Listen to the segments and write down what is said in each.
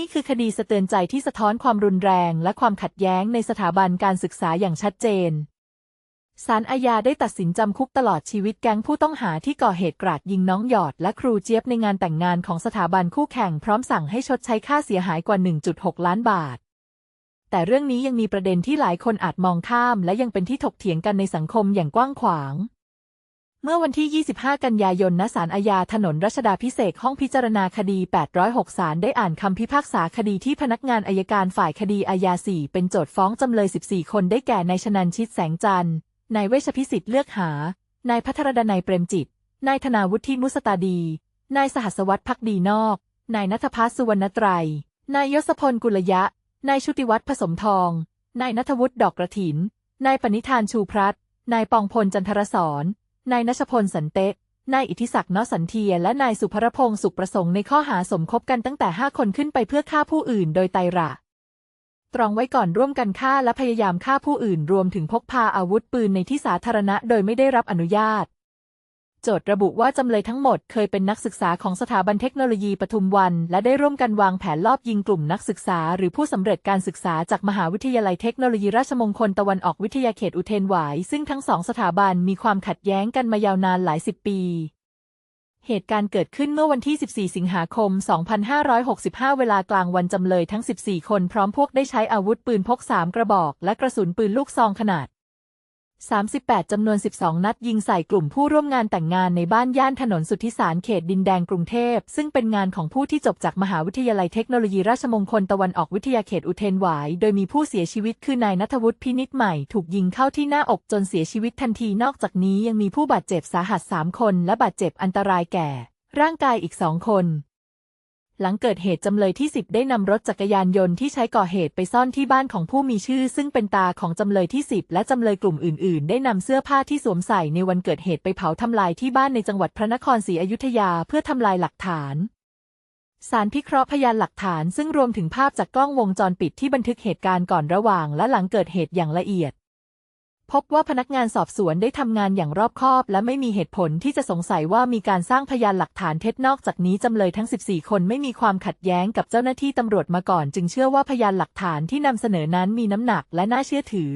นี่คือคดีสะเตือนใจที่สะท้อนความรุนแรงและความขัดแย้งในสถาบันการศึกษาอย่างชัดเจนศาลอาญาได้ตัดสินจำคุกตลอดชีวิตแก๊งผู้ต้องหาที่ก่อเหตุกราดยิงน้องหยอดและครูเจี๊ยบในงานแต่งงานของสถาบันคู่แข่งพร้อมสั่งให้ชดใช้ค่าเสียหายกว่า 1.6 ล้านบาท แต่เรื่องนี้ยังมีประเด็นที่หลายคนอาจมองข้าม และยังเป็นที่ถกเถียงกันในสังคมอย่างกว้างขวาง เมื่อวันที่ 25 กันยายนณศาลอาญาถนนรัชดาพิเศษห้องพิจารณาคดี 806 ศาลได้อ่านคำพิพากษาคดีที่พนักงานอายการฝ่ายคดีอาญา 4 เป็นโจทฟ้องจำเลย 14 คนได้แก่นายชนันชิตแสงจันทร์ นายเวชพิสิทธิ์เลือกหา นายพัทรดนัยเปรมจิต นายธนาวุฒิมุสตาดี นายสหัสวัตรพักดีนอก นายนัทพัฒน์สุวรรณไตรยนายยศพลกุลยะ นายชุติวัฒน์ผสมทอง นายนัทวุฒิดอกกระถิน นายปณิธานชูพรัตน์นายปองพลจันทรสอน นายนชพลสันเตะนายอิทธิศักดิ์นสันเทีย และนายสุภรพงศ์สุขประสงค์ในข้อหาสมคบกันตั้งแต่ 5 คนขึ้นไปเพื่อฆ่าผู้อื่นโดยไตรระตรองไว้ก่อนร่วมกันฆ่าและพยายามฆ่าผู้อื่นรวมถึงพกพาอาวุธปืนในที่สาธารณะโดยไม่ได้รับอนุญาต จทย์ระบุว่าจำเลยทั้งหมดเคยเป็นนักศึกษาของสถาบันเทคโนโลยีปทุมวัน และได้ร่วมกันวางแผนลอบยิงกลุ่มนักศึกษา หรือผู้สำเร็จการศึกษาจากมหาวิทยาลัยเทคโนโลยีราชมงคลตะวันออกวิทยาเขตอุเทนหวาย ซึ่งทั้งสองสถาบันมีความขัดแย้งกันมายาวนานหลายสิบปี เหตุการณ์เกิดขึ้นเมื่อวันที่ 14 สิงหาคม 2565 เวลากลางวันจำเลยทั้ง 14 คนพร้อมพวกได้ใช้อาวุธปืนพก 3 กระบอก และกระสุนปืนลูกซองขนาด 38 จำนวน 12 นัดยิงใส่กลุ่มผู้ร่วมงานแต่งงานในบ้านย่านถนนสุทธิสารเขตดินแดงกรุงเทพ ซึ่งเป็นงานของผู้ที่จบจากมหาวิทยาลัยเทคโนโลยีราชมงคลตะวันออกวิทยาเขตอุเทนหวาย โดยมีผู้เสียชีวิตคือนายนัทวุฒิพินิจใหม่ถูกยิงเข้าที่หน้าอกจนเสียชีวิตทันทีนอกจากนี้ยังมีผู้บาดเจ็บสาหัส 3 คน และบาดเจ็บอันตรายแก่ ร่างกายอีกสองคน หลังเกิดเหตุจำเลยที่ 10 ได้นำรถจักรยานยนต์ที่ใช้ก่อเหตุไปซ่อนที่บ้านของผู้มีชื่อ ซึ่งเป็นตาของจำเลยที่ 10 และจำเลยกลุ่มอื่น ๆ ได้นำเสื้อผ้าที่สวมใส่ในวันเกิดเหตุไปเผาทำลายที่บ้านในจังหวัดพระนครศรีอยุธยาเพื่อทำลายหลักฐานสารพิเคราะห์พยานหลักฐานซึ่งรวมถึงภาพจากกล้องวงจรปิดที่บันทึกเหตุการณ์ก่อนระหว่างและหลังเกิดเหตุอย่างละเอียด พบว่าพนักงานสอบสวนได้ทำงานอย่างรอบคอบ และไม่มีเหตุผลที่จะสงสัยว่ามีการสร้างพยานหลักฐานเท็จนอกจากนี้จำเลยทั้ง 14 คนไม่มีความขัดแย้งกับเจ้าหน้าที่ตำรวจมาก่อน จึงเชื่อว่าพยานหลักฐานที่นำเสนอนั้นมีน้ำหนักและน่าเชื่อถือ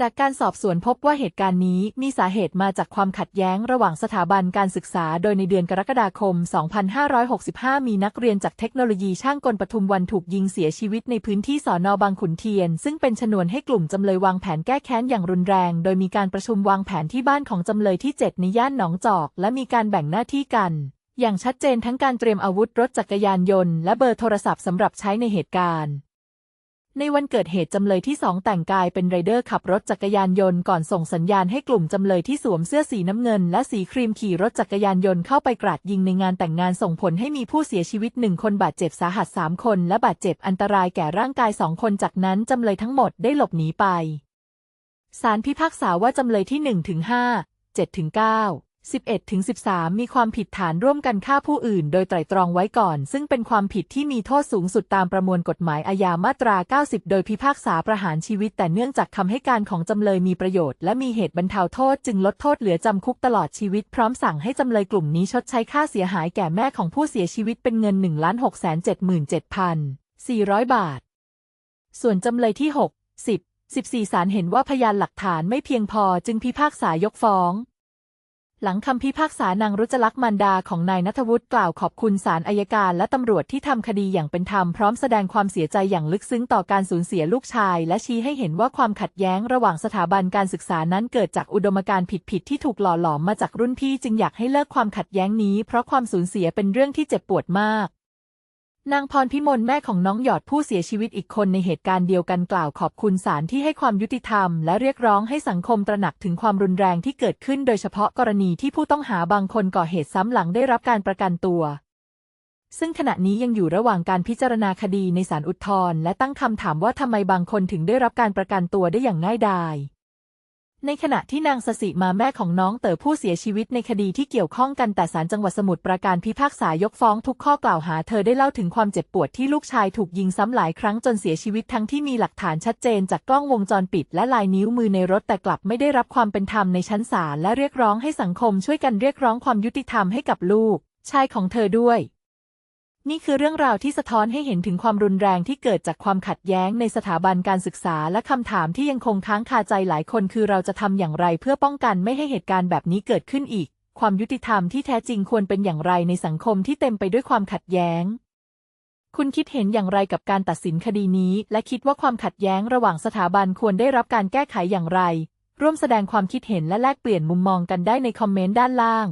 จากการสอบสวนพบว่าเหตุการณ์นี้มีสาเหตุมาจากความขัดแย้งระหว่างสถาบันการศึกษา โดยในเดือนกรกฎาคม 2565 มีนักเรียนจากเทคโนโลยีช่างกลปทุมวันถูกยิงเสียชีวิตในพื้นที่สอนอบางขุนเทียน ซึ่งเป็นชนวนให้กลุ่มจำเลยวางแผนแก้แค้นอย่างรุนแรง โดยมีการประชุมวางแผนที่บ้านของจำเลยที่ 7 ในย่านหนองจอก และมีการแบ่งหน้าที่กัน อย่างชัดเจนทั้งการเตรียมอาวุธรถจักรยานยนต์และเบอร์โทรศัพท์สำหรับใช้ในเหตุการณ์ ในวันเกิดเหตุจำเลยที่สองแต่งกายเป็นไรเดอร์ขับรถจักรยานยนต์ก่อนส่งสัญญาณให้กลุ่มจำเลยที่สวมเสื้อสีน้ำเงิน และสีครีมขี่รถจักรยานยนต์เข้าไปกราดยิงในงานแต่งงานส่งผลให้มีผู้เสียชีวิตหนึ่งคนบาดเจ็บสาหัสสามคน และบาดเจ็บอันตรายแก่ร่างกายสองคนจากนั้นจำเลยทั้งหมดได้หลบหนีไปสารพิพากษาว่าจำเลยที่หนึ่งถึงห้าเจ็ดถึงเก้า 11-13 มีความผิดฐานร่วมกันฆ่าผู้อื่น โดยไตรตรองไว้ก่อน ซึ่งเป็นความผิดที่มีโทษสูงสุดตามประมวลกฎหมายอาญามาตรา 90 โดยพิพากษาประหารชีวิต แต่เนื่องจากคำให้การของจำเลยมีประโยชน์ และมีเหตุบรรเทาโทษ จึงลดโทษเหลือจำคุกตลอดชีวิต พร้อมสั่งให้จำเลยกลุ่มนี้ชดใช้ค่าเสียหายแก่แม่ของผู้เสียชีวิตเป็นเงิน 1 6 7 7 400 บาท ส่วนจำเลยที่ 6 10 14สารเห็นว่าพยานหลักฐานไม่เพียงพอจึงพิพากษายกฟ้อง หลังคำพิพากษานางรุจลักษ์มันดาของนายนัทวุฒิกล่าวขอบคุณศาลอายการและตำรวจที่ทำคดีอย่างเป็นธรรมพร้อมแสดงความเสียใจอย่างลึกซึ้งต่อการสูญเสียลูกชาย และชี้ให้เห็นว่าความขัดแย้งระหว่างสถาบันการศึกษานั้นเกิดจากอุดมการณ์ผิดๆที่ถูกหล่อหลอมมาจากรุ่นพี่จึงอยากให้เลิกความขัดแย้งนี้ เพราะความสูญเสียเป็นเรื่องที่เจ็บปวดมาก นางพรพิมลแม่ของน้องหยอดผู้เสียชีวิตอีกคนในเหตุการณ์เดียวกันกล่าวขอบคุณศาลที่ให้ความยุติธรรม และเรียกร้องให้สังคมตระหนักถึงความรุนแรงที่เกิดขึ้นโดยเฉพาะกรณีที่ผู้ต้องหาบางคนก่อเหตุซ้ำหลังได้รับการประกันตัว ซึ่งขณะนี้ยังอยู่ระหว่างการพิจารณาคดีในศาลอุทธรณ์และตั้งคำถามว่าทำไมบางคนถึงได้รับการประกันตัวได้อย่างง่ายดาย ในขณะที่นางสสิมาแม่ของน้องเต๋อผู้เสียชีวิตในคดีที่เกี่ยวข้องกันแต่ศาลจังหวัดสมุทรปราการพิพากษายกฟ้องทุกข้อกล่าวหาเธอได้เล่าถึงความเจ็บปวดที่ลูกชายถูกยิงซ้ำหลายครั้งจนเสียชีวิตทั้งที่มีหลักฐานชัดเจนจากกล้องวงจรปิดและลายนิ้วมือในรถแต่กลับไม่ได้รับความเป็นธรรมในชั้นศาลและเรียกร้องให้สังคมช่วยกันเรียกร้องความยุติธรรมให้กับลูกชายของเธอด้วย นี่คือเรื่องราวที่สะท้อนให้เห็นถึงความรุนแรงที่เกิดจากความขัดแย้งในสถาบันการศึกษาและคำถามที่ยังคงค้างคาใจหลายคนคือเราจะทำอย่างไรเพื่อป้องกันไม่ให้เหตุการณ์แบบนี้เกิดขึ้นอีก ความยุติธรรมที่แท้จริงควรเป็นอย่างไรในสังคมที่เต็มไปด้วยความขัดแย้ง คุณคิดเห็นอย่างไรกับการตัดสินคดีนี้ และคิดว่าความขัดแย้งระหว่างสถาบันควรได้รับการแก้ไขอย่างไร ร่วมแสดงความคิดเห็นและแลกเปลี่ยนมุมมองกันได้ในคอมเมนต์ด้านล่าง